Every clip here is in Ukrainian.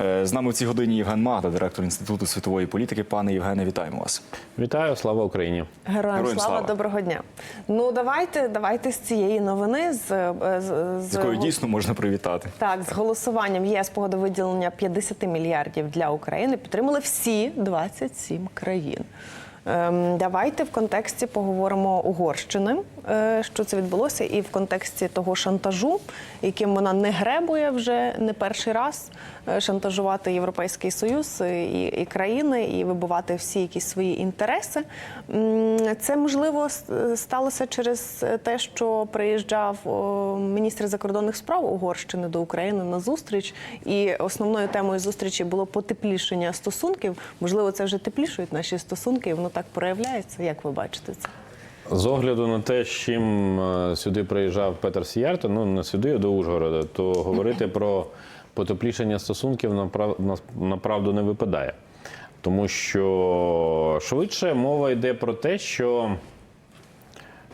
Е, З нами в цій годині Євген Магда, директор Інституту світової політики. Пане Євгене, вітаємо вас. Вітаю, слава Україні. Героям, Героям слава, слава. доброго дня. Ну давайте, давайте з цієї новини з, е, з, З якою дійсно можна привітати. так з голосуванням ЄС погоди виділення 50 мільярдів для України підтримали всі 27 країн. Ем, давайте в контексті поговоримо Угорщини, що це відбулося, і в контексті того шантажу, яким вона не гребує вже не перший раз е, шантажувати Європейський Союз е, і, і країни, і вибивати всі якісь свої інтереси. Це можливо сталося через те, що приїжджав міністр закордонних справ Угорщини до України на зустріч, і основною темою зустрічі було потеплішення стосунків. Можливо, це вже теплішують наші стосунки, і воно так проявляється. Як ви бачите це? З огляду на те, з чим е, сюди приїжджав Петер Сіярто, ну не сюди, а до Ужгорода, то говорити про потеплішення стосунків направду не випадає. Тому що швидше мова йде про те, що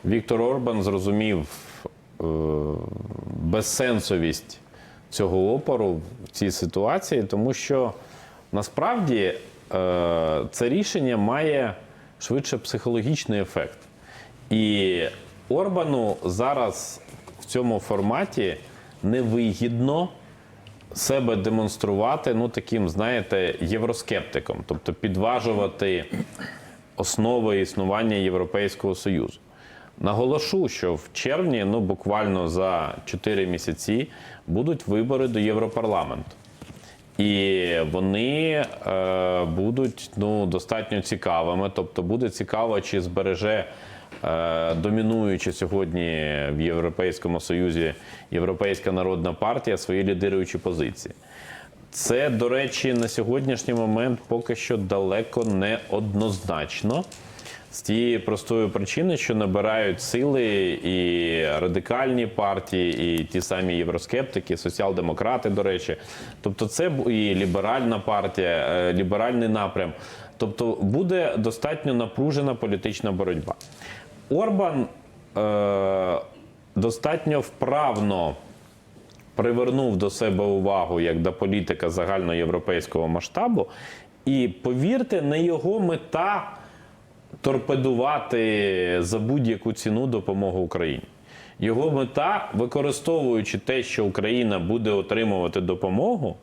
Віктор Орбан зрозумів е, безсенсовість цього опору в цій ситуації, тому що насправді е, це рішення має швидше психологічний ефект. І Орбану зараз в цьому форматі невигідно себе демонструвати ну таким, знаєте, євроскептиком, тобто підважувати основи існування Європейського Союзу. Наголошу, що в червні, ну буквально за 4 місяці, будуть вибори до Європарламенту. І вони е, будуть ну, достатньо цікавими. Тобто буде цікаво, чи збереже домінуючи сьогодні в Європейському Союзі Європейська народна партія свої лідируючі позиції. Це, до речі, на сьогоднішній момент поки що далеко не однозначно. З тієї простої причини, що набирають сили і радикальні партії, і ті самі євроскептики, соціал-демократи, до речі. Тобто, це і ліберальна партія, е, ліберальний напрям. Тобто буде достатньо напружена політична боротьба. Орбан е, достатньо вправно привернув до себе увагу як до політика загальноєвропейського масштабу. І повірте, не його мета торпедувати за будь-яку ціну допомогу Україні. Його мета, використовуючи те, що Україна буде отримувати допомогу,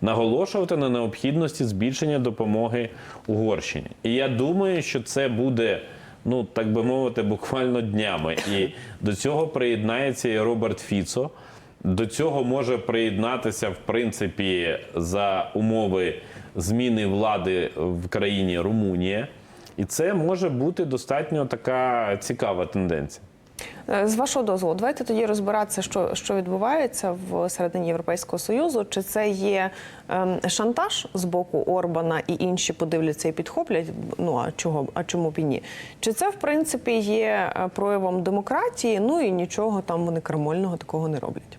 наголошувати на необхідності збільшення допомоги Угорщині. І я думаю, що це буде, ну так би мовити, буквально днями. І до цього приєднається і Роберт Фіцо. До цього може приєднатися, в принципі, за умови зміни влади в країні Румунія. І це може бути достатньо така цікава тенденція. Е, З вашого дозволу, давайте тоді розбиратися, що, що відбувається в середині Європейського союзу. Чи це є ем, шантаж з боку Орбана і інші подивляться і підхоплять? Ну а чого, а чому б і ні? Чи це в принципі є е, проявом демократії? Ну і нічого там вони крамольного такого не роблять.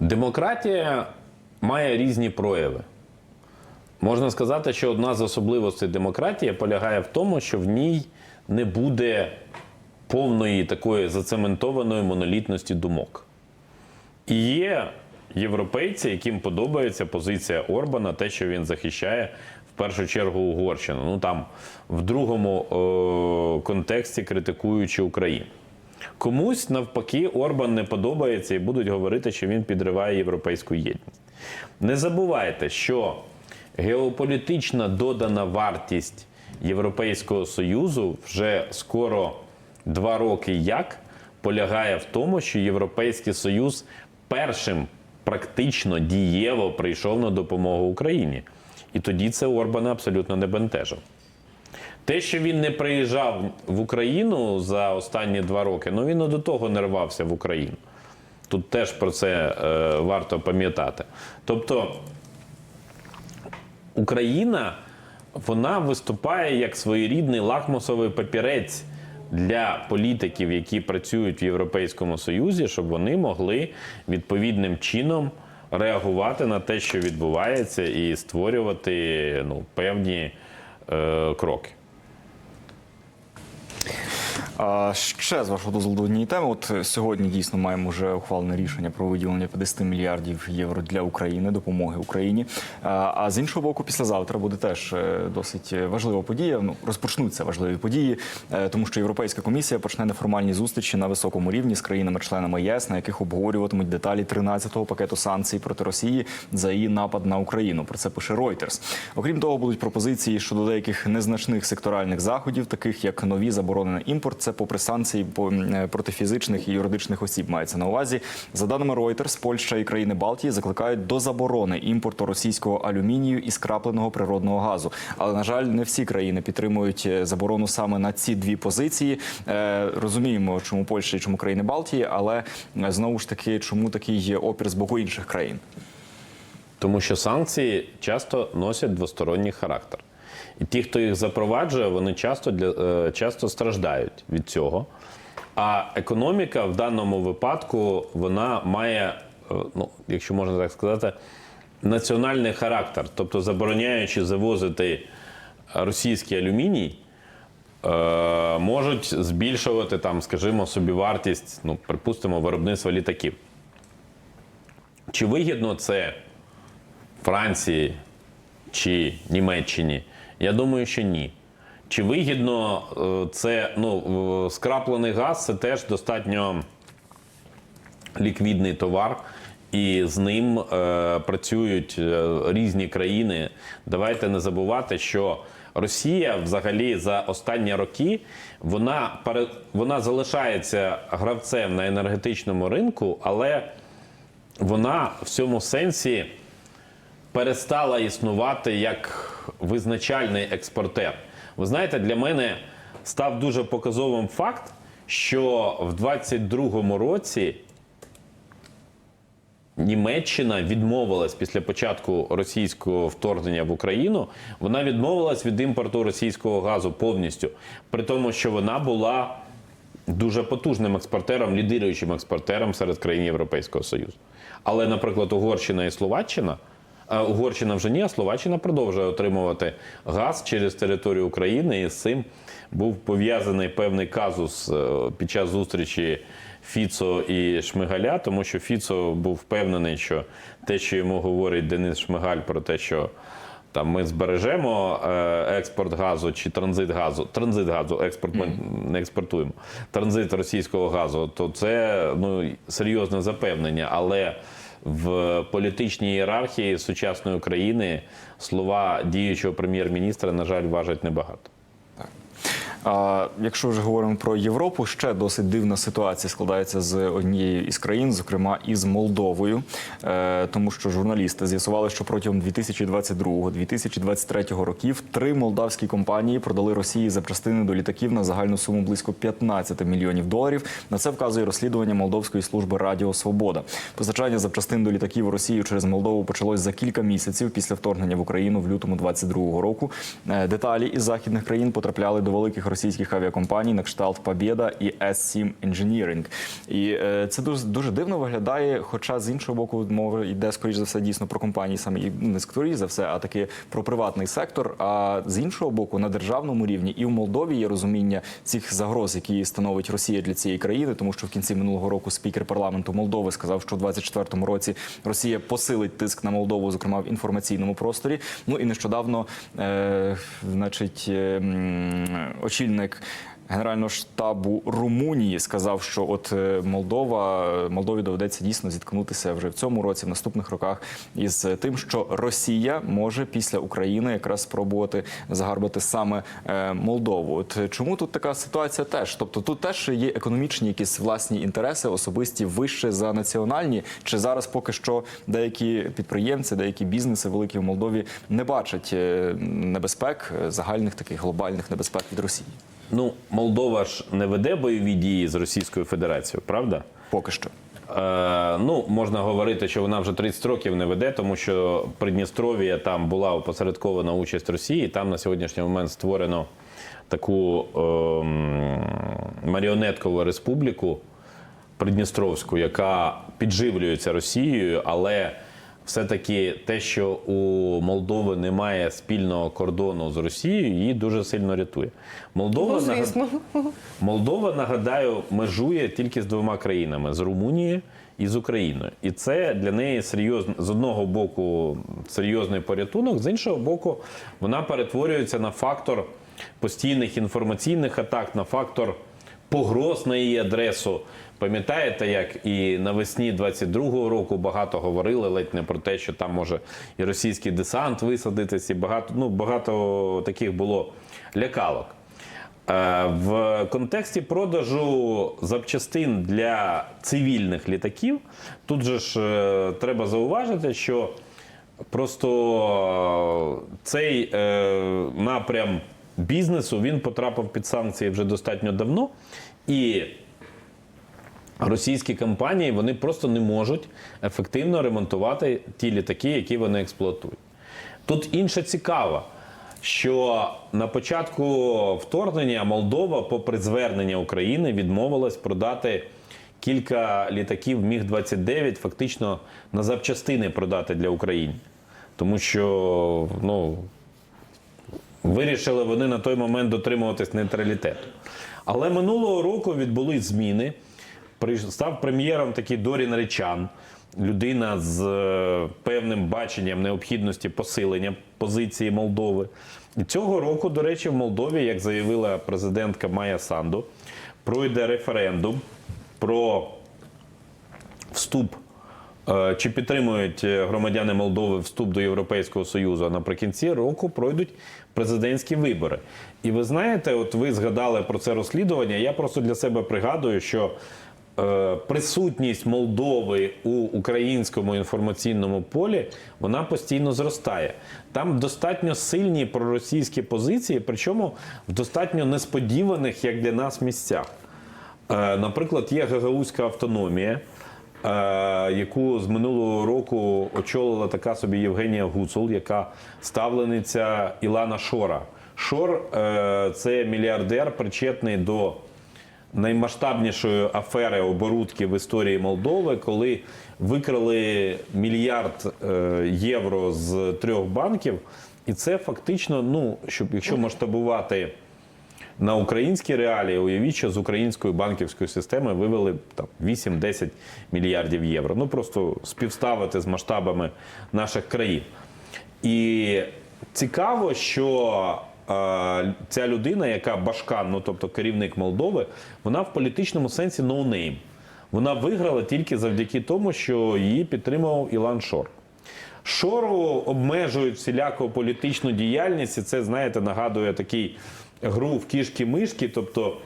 Демократія має різні прояви. Можна сказати, що одна з особливостей демократії полягає в тому, що в ній не буде повної такої зацементованої монолітності думок. І є європейці, яким подобається позиція Орбана, те, що він захищає в першу чергу Угорщину. Ну там в другому е- контексті критикуючи Україну. Комусь навпаки Орбан не подобається і будуть говорити, що він підриває європейську єдність. Не забувайте, що геополітична додана вартість Європейського Союзу вже скоро два роки як полягає в тому, що Європейський Союз першим практично дієво прийшов на допомогу Україні. І тоді це Орбана абсолютно не бентежило. Те, що він не приїжджав в Україну за останні два роки, ну він до того не рвався в Україну. Тут теж про це е, варто пам'ятати. Тобто Україна вона виступає як своєрідний лакмусовий папірець для політиків, які працюють в Європейському Союзі, щоб вони могли відповідним чином реагувати на те, що відбувається, і створювати ну, певні е, кроки. Ще з вашого дозволу до однієї теми. От е, сьогодні дійсно маємо вже ухвалене рішення про виділення 50 мільярдів євро для України, допомоги Україні. А а з іншого боку, післязавтра буде теж е, досить важлива подія. Ну розпочнуться важливі події, е, тому що Європейська комісія почне неформальні зустрічі на високому рівні з країнами-членами ЄС, на яких обговорюватимуть деталі 13-го пакету санкцій проти Росії за її напад на Україну. Про це пише Reuters. Окрім того, будуть пропозиції щодо деяких незначних секторальних заходів, таких як нові заборони на імпорт. Це попри санкції проти фізичних і юридичних осіб. Мається на увазі. За даними Reuters, Польща і країни Балтії закликають до заборони імпорту російського алюмінію і скрапленого природного газу. Але на жаль, не всі країни підтримують е, заборону саме на ці дві позиції. Е, Розуміємо, чому Польща і чому країни Балтії, але е, знову ж таки, чому такий опір з боку інших країн. Тому що санкції часто носять двосторонній характер. І ті, хто їх запроваджує, вони часто, для, е, часто страждають від цього. А економіка в даному випадку вона має, е, ну, якщо можна так сказати, національний характер. Тобто, забороняючи завозити російський алюміній, е, можуть збільшувати там, скажімо, собівартість, ну, припустимо, виробництва літаків. Чи вигідно це Франції чи Німеччині? Я думаю, що ні. Чи вигідно е, це ну, скраплений газ це теж достатньо ліквідний товар, і з ним е, працюють е, різні країни. Давайте не забувати, що Росія взагалі за останні роки вона, вона залишається гравцем на енергетичному ринку, але вона в цьому сенсі перестала існувати як визначальний експортер. Ви знаєте, для мене став дуже показовим факт, що в 22-му році Німеччина відмовилась після початку російського вторгнення в Україну. Вона відмовилась від імпорту російського газу повністю, при тому, що вона була дуже потужним експортером, лідируючим експортером серед країн Європейського Союзу. Але, наприклад, Угорщина і Словаччина. А Угорщина вже ні, а Словаччина продовжує отримувати газ через територію України, і з цим був пов'язаний певний казус е, під час зустрічі Фіцо і Шмигаля, тому що Фіцо був впевнений, що те, що йому говорить Денис Шмигаль про те, що там ми збережемо е, експорт газу чи транзит газу, транзит газу, експорт ми не експортуємо, транзит російського газу, то це ну, серйозне запевнення. Але в політичній ієрархії сучасної України слова діючого прем'єр-міністра, на жаль, важать небагато. А якщо вже говоримо про Європу, ще досить дивна ситуація складається з однією із країн, зокрема із Молдовою, Е, тому що журналісти з'ясували, що протягом 2022-2023 років три молдавські компанії продали Росії запчастини до літаків на загальну суму близько 15 мільйонів доларів. На це вказує розслідування Молдовської служби Радіо Свобода. Постачання запчастин до літаків у Росію через Молдову почалось за кілька місяців після вторгнення в Україну в лютому 22 року. Е, Деталі із західних країн потрапляли до великих російських авіакомпаній на кшталт Побєда і S7 Engineering. І е, це дуже дуже дивно виглядає. Хоча з іншого боку, мова йде скоріш за все дійсно про компанії, саме ну, не скоріш за все, а таки про приватний сектор. А з іншого боку, на державному рівні і в Молдові є розуміння цих загроз, які становить Росія для цієї країни, тому що в кінці минулого року спікер парламенту Молдови сказав, що в 24-му році Росія посилить тиск на Молдову, зокрема в інформаційному просторі. Ну і нещодавно, е, значить, е, м, очільник. Генерального штабу Румунії сказав, що от е, Молдова Молдові доведеться дійсно зіткнутися вже в цьому році, в наступних роках, із тим, що Росія може після України якраз спробувати загарбати саме е, Молдову. От е, чому тут така ситуація теж? Тобто тут теж є економічні якісь власні інтереси, особисті вище за національні, чи зараз поки що деякі підприємці, деякі бізнеси великі в Молдові не бачать небезпек загальних таких глобальних небезпек від Росії. Ну, Молдова ж не веде бойові дії з Російською Федерацією, правда? Поки що. Е, ну, можна говорити, що вона вже 30 років не веде, тому що Придністров'я там була опосередкована участь Росії. Там на сьогоднішній момент створено таку ем, маріонеткову республіку Придністровську, яка підживлюється Росією, але все-таки те, що у Молдови немає спільного кордону з Росією, її дуже сильно рятує. Молдова, Ну, нагад- звісно. Молдова, нагадаю, межує тільки з двома країнами з Румунією і з Україною. І це для неї серйозно з одного боку серйозний порятунок, з іншого боку, вона перетворюється на фактор постійних інформаційних атак, на фактор погроз на її адресу. Пам'ятаєте, як і навесні 22-го року багато говорили ледь не про те, що там може і російський десант висадитись, і багато, ну, багато таких було лякалок. Е, В контексті продажу запчастин для цивільних літаків тут же ж е, треба зауважити, що просто цей е, напрям бізнесу він потрапив під санкції вже достатньо давно. І російські компанії вони просто не можуть ефективно ремонтувати ті літаки, які вони експлуатують. Тут інше цікаво, що на початку вторгнення Молдова, попри звернення України, відмовилась продати кілька літаків Міг-29 фактично на запчастини продати для України. Тому що ну, вирішили вони на той момент дотримуватись нейтралітету. Але минулого року відбулись зміни. Став прем'єром такий Дорін Речан, людина з е, певним баченням необхідності посилення позиції Молдови. І цього року, до речі, в Молдові, як заявила президентка Майя Санду, пройде референдум про вступ. е, Чи підтримують громадяни Молдови вступ до Європейського Союзу? А наприкінці року пройдуть президентські вибори. І ви знаєте, от ви згадали про це розслідування. Я просто для себе пригадую, що присутність Молдови у українському інформаційному полі вона постійно зростає. Там достатньо сильні проросійські позиції, причому в достатньо несподіваних, як для нас, місцях. Е, Наприклад, є Гагаузька автономія, е, яку з минулого року очолила така собі Євгенія Гуцул, яка ставлениця Ілана Шора. Шор е, це мільярдер, причетний до наймасштабнішої афери оборудки в історії Молдови, коли викрали мільярд е, євро з трьох банків. І це фактично, ну, щоб якщо масштабувати на українські реалії, уявіть, що з української банківської системи вивели там 8-10 мільярдів євро. Ну просто співставити з масштабами наших країн. І цікаво, що ця людина, яка Башкан, ну тобто керівник Молдови, вона в політичному сенсі ноунейм. Вона виграла тільки завдяки тому, що її підтримував Ілан Шор. Шору обмежують всіляку політичну діяльність, і це, знаєте, нагадує такий гру в кішки-мишки, тобто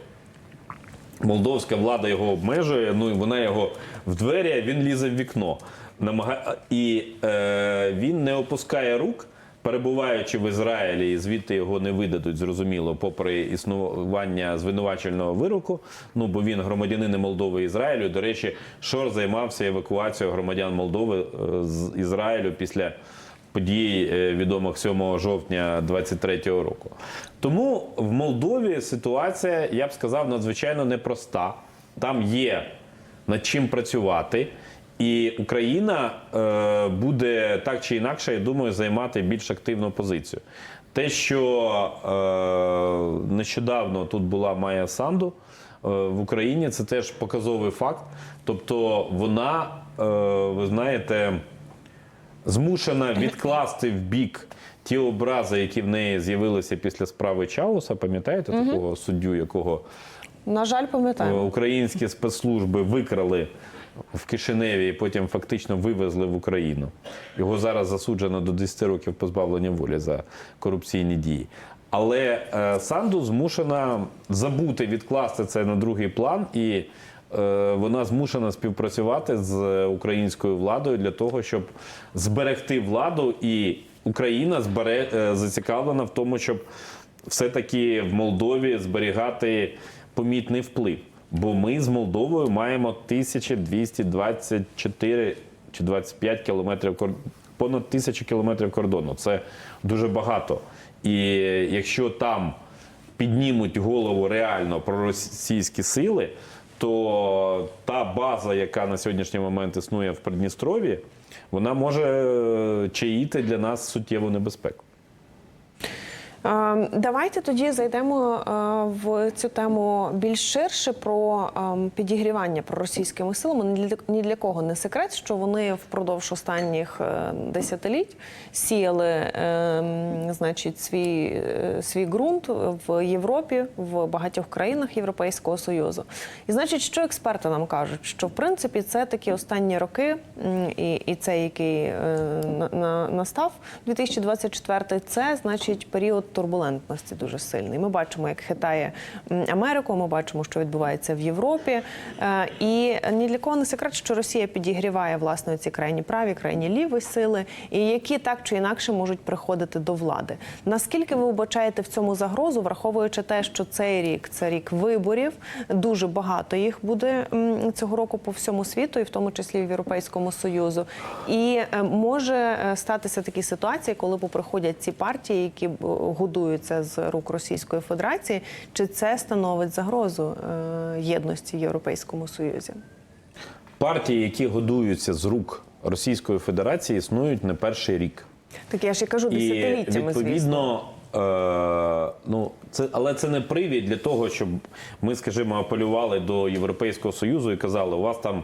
молдовська влада його обмежує, ну і вона його в двері, а він лізе в вікно. Намага... І е, він не опускає рук, перебуваючи в Ізраїлі, і звідти його не видадуть, зрозуміло, попри існування звинувачувального вироку. Ну бо він громадянин Молдови Ізраїлю. До речі, Шор займався евакуацією громадян Молдови е, з Ізраїлю після подій е, відомих 7 жовтня 23-го року. Тому в Молдові ситуація, я б сказав, надзвичайно непроста. Там є над чим працювати. І Україна е, буде так чи інакше, я думаю, займати більш активну позицію. Те, що е, нещодавно тут була Майя Санду е, в Україні, це теж показовий факт. Тобто вона, е, ви знаєте, змушена відкласти в бік ті образи, які в неї з'явилися після справи Чауса. Пам'ятаєте такого суддю, якого На жаль, е, пам'ятаємо. українські спецслужби викрали в Кишиневі і потім фактично вивезли в Україну. Його зараз засуджено до 10 років позбавлення волі за корупційні дії. Але е, Санду змушена забути відкласти це на другий план, і е, вона змушена співпрацювати з українською владою для того, щоб зберегти владу, і Україна збере, е, зацікавлена в тому, щоб все-таки в Молдові зберігати помітний вплив. Бо ми з Молдовою маємо 1224 чи 25 кілометрів понад тисячу кілометрів кордону. Це дуже багато. І якщо там піднімуть голову реально проросійські сили, то та база, яка на сьогоднішній момент існує в Придністров'ї, вона може е, чаїти для нас суттєву небезпеку. Е, Давайте тоді зайдемо е, в цю тему більш ширше про е, підігрівання проросійськими силами. Ні для, кого не секрет, що вони впродовж останніх е, десятиліть сіяли е, значить, свій, е, свій ґрунт в Європі, в багатьох країнах Європейського Союзу. І значить, що експерти нам кажуть, що в принципі це такі останні роки, і, і цей, який на, на, настав 2024, це значить період турбулентності дуже сильний. Ми бачимо, як хитає Америку. Ми бачимо, що відбувається в Європі. Е, І ні для кого не секрет, що Росія підігріває власне ці крайні праві, крайні ліві сили, і які так чи інакше можуть приходити до влади. Наскільки ви вбачаєте в цьому загрозу, враховуючи те, що цей рік це рік виборів, дуже багато їх буде цього року по всьому світу, і в тому числі в Європейському Союзу. І е, може е, статися такі ситуації, коли поприходять ці партії, які б, годуються з рук Російської Федерації, чи це становить загрозу е, єдності Європейському Союзі? Партії, які годуються з рук Російської Федерації, існують не перший рік. Так я ж і кажу І десятиліттями, звісно. відповідно, е, ну це але це не привід для того, щоб ми, скажімо, апелювали до Європейського союзу і казали, у вас там.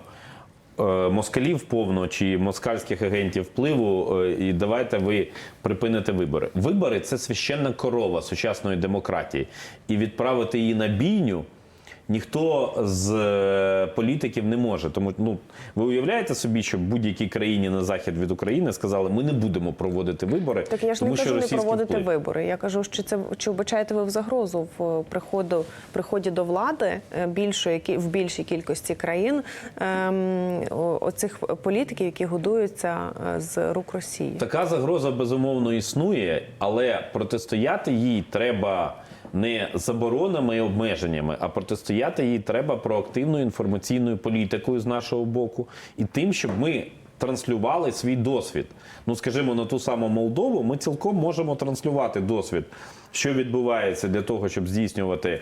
Е, Москалів повно чи москальських агентів впливу, е, і давайте ви припините вибори. Вибори це священна корова сучасної демократії, і відправити її на бійню ніхто з е, політиків не може. Тому ну ви уявляєте собі, що будь-якій країні на захід від України сказали, ми не будемо проводити вибори. Так я ж тому не кажу не проводити вплив. вибори. Я кажу, що це чи вбачаєте ви в загрозу в приходу приході до влади е, більшої в більшій кількості країн ем, оцих політиків, які годуються е, з рук Росії. Така загроза безумовно існує, але протистояти їй треба не заборонами і обмеженнями, а протистояти їй треба проактивною інформаційною політикою з нашого боку і тим, щоб ми. Транслювали свій досвід. Ну, скажімо, на ту саму Молдову ми цілком можемо транслювати досвід, що відбувається для того, щоб здійснювати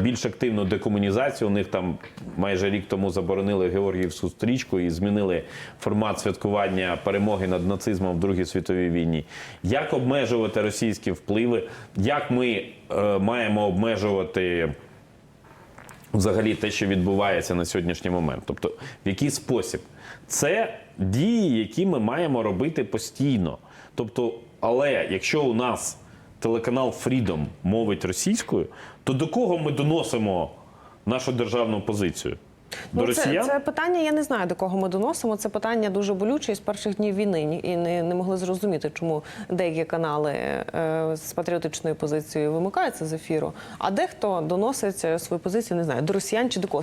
більш активну декомунізацію. У них там майже рік тому заборонили Георгіївську стрічку і змінили формат святкування перемоги над нацизмом в Другій світовій війні. Як обмежувати російські впливи? Як ми е, маємо обмежувати? Взагалі, те, що відбувається на сьогоднішній момент, тобто в який спосіб, це дії, які ми маємо робити постійно. Тобто, але якщо у нас телеканал Freedom мовить російською, то до кого ми доносимо нашу державну позицію? До Ну, це, росіян? це питання, я не знаю, до кого ми доносимо. Це питання дуже болюче і з перших днів війни. І не, не могли зрозуміти, чому деякі канали е, з патріотичною позицією вимикаються з ефіру, а дехто доносить е, свою позицію, не знаю, до росіян чи до когось.